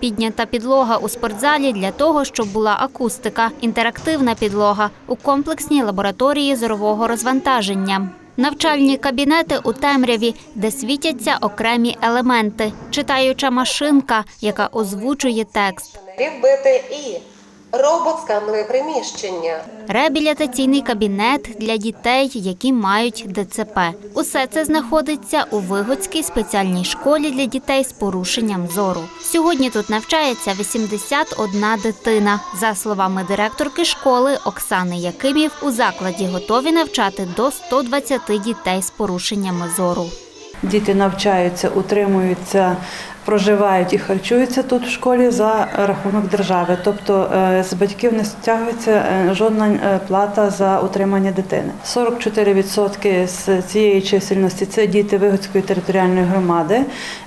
Піднята підлога у спортзалі для того, щоб була акустика, інтерактивна підлога у комплексній лабораторії зорового розвантаження. Навчальні кабінети у темряві, де світяться окремі елементи, читаюча машинка, яка озвучує текст. вбити і робот приміщення. Реабілітаційний кабінет для дітей, які мають ДЦП. Усе це знаходиться у Вигодській спеціальній школі для дітей з порушенням зору. Сьогодні тут навчається 81 дитина. За словами директорки школи Оксани Якимів, у закладі готові навчати до 120 дітей з порушеннями зору. Діти навчаються, утримуються, проживають і харчуються тут в школі за рахунок держави. Тобто е, з батьків не стягується е, жодна е, плата за утримання дитини. 44% з цієї чисельності це діти Вигодської територіальної громади,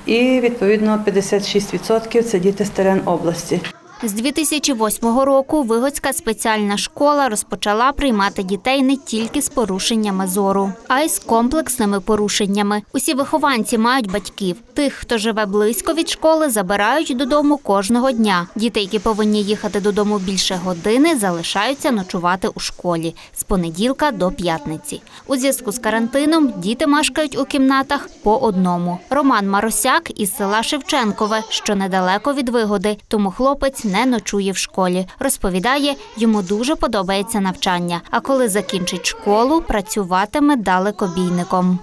і відповідно 56% це діти з терен області. З 2008 року Вигодська спеціальна школа розпочала приймати дітей не тільки з порушеннями зору, а й з комплексними порушеннями. Усі вихованці мають батьків. Тих, хто живе близько від школи, забирають додому кожного дня. Діти, які повинні їхати додому більше години, залишаються ночувати у школі з понеділка до п'ятниці. У зв'язку з карантином діти мешкають у кімнатах по одному. Роман Маросяк із села Шевченкове, що недалеко від вигоди, тому хлопець не ночує в школі. Розповідає, йому дуже подобається навчання. А коли закінчить школу, працюватиме далекобійником.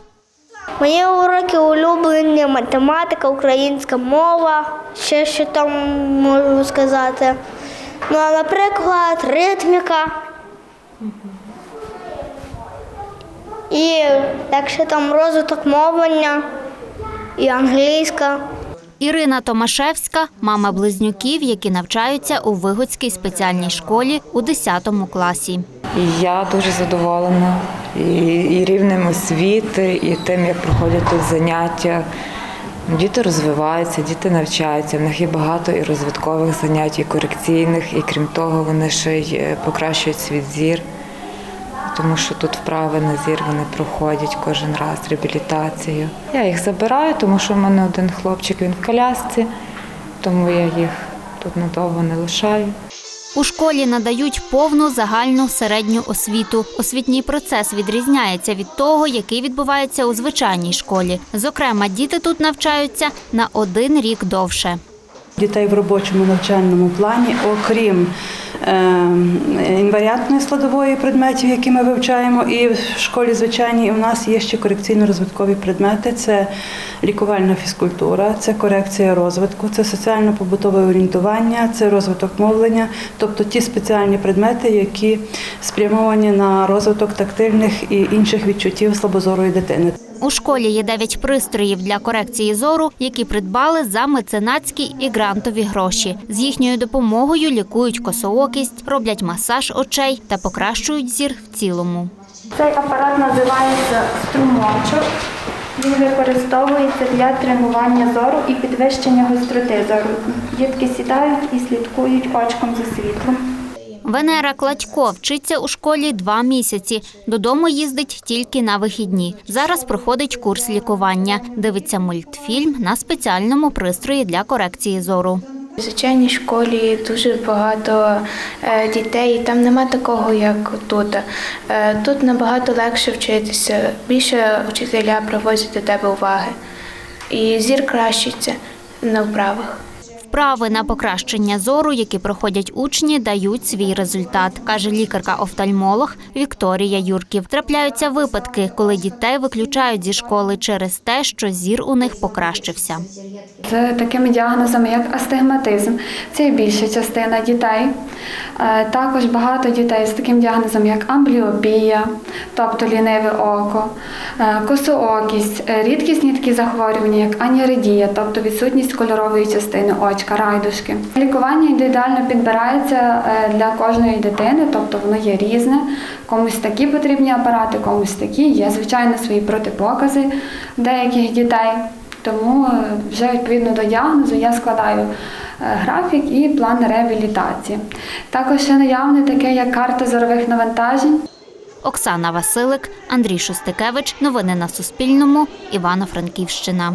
Мої уроки улюблені математика, українська мова, ще що там можу сказати. Ну, а, наприклад, ритміка. І якщо там розвиток мовлення і англійська. Ірина Томашевська, мама близнюків, які навчаються у Вигодській спеціальній школі у 10 класі. Я дуже задоволена і, рівнем освіти, і тим, як проходять тут заняття. Діти розвиваються, діти навчаються. В них є багато і розвиткових занять, і корекційних, і крім того, вони ще й е, покращують свій зір, тому що тут вправи на зір вони проходять кожен раз реабілітацію. Я їх забираю, тому що в мене один хлопчик він в колясці, тому я їх тут надовго не лишаю. У школі надають повну загальну середню освіту. Освітній процес відрізняється від того, який відбувається у звичайній школі. Зокрема, діти тут навчаються на один рік довше. Дітей в робочому навчальному плані, окрім інваріантної складової предметів, які ми вивчаємо, і в школі звичайній у нас є ще корекційно-розвиткові предмети: це лікувальна фізкультура, це корекція розвитку, це соціально-побутове орієнтування, це розвиток мовлення, тобто ті спеціальні предмети, які спрямовані на розвиток тактильних і інших відчуттів слабозорої дитини. У школі є 9 пристроїв для корекції зору, які придбали за меценатські і грантові гроші. З їхньою допомогою лікують косоокість, роблять масаж очей та покращують зір в цілому. Цей апарат називається струмочок. Він використовується для тренування зору і підвищення гостроти зору. Дітки сідають і слідкують очком за світлом. Венера Кладько вчиться у школі два місяці. Додому їздить тільки на вихідні. Зараз проходить курс лікування. Дивиться мультфільм на спеціальному пристрої для корекції зору. В звичайній школі дуже багато е, дітей, і там нема такого, як тут. Е, Тут набагато легше вчитися, більше вчителя привозять до тебе уваги. І зір кращиться на вправах. Вправи на покращення зору, які проходять учні, дають свій результат, каже лікарка-офтальмолог Вікторія Юрків. Трапляються випадки, коли дітей виключають зі школи через те, що зір у них покращився. з такими діагнозами, як астигматизм. Це більша частина дітей. Е, Також багато дітей з таким діагнозом, як амбліопія, тобто ліниве око, е, косоокість, е, рідкісні такі захворювання, як аніридія, тобто відсутність кольорової частини очка, райдушки. Лікування індивідуально підбирається е, для кожної дитини, тобто воно є різне. Комусь такі потрібні апарати, комусь такі. Є, звичайно, свої протипокази деяких дітей. Тому е, вже відповідно до діагнозу я складаю е, графік і план реабілітації. Також ще наявне таке, як карта зорових навантажень. Оксана Василик, Андрій Шостикевич. Новини на Суспільному. Івано-Франківщина.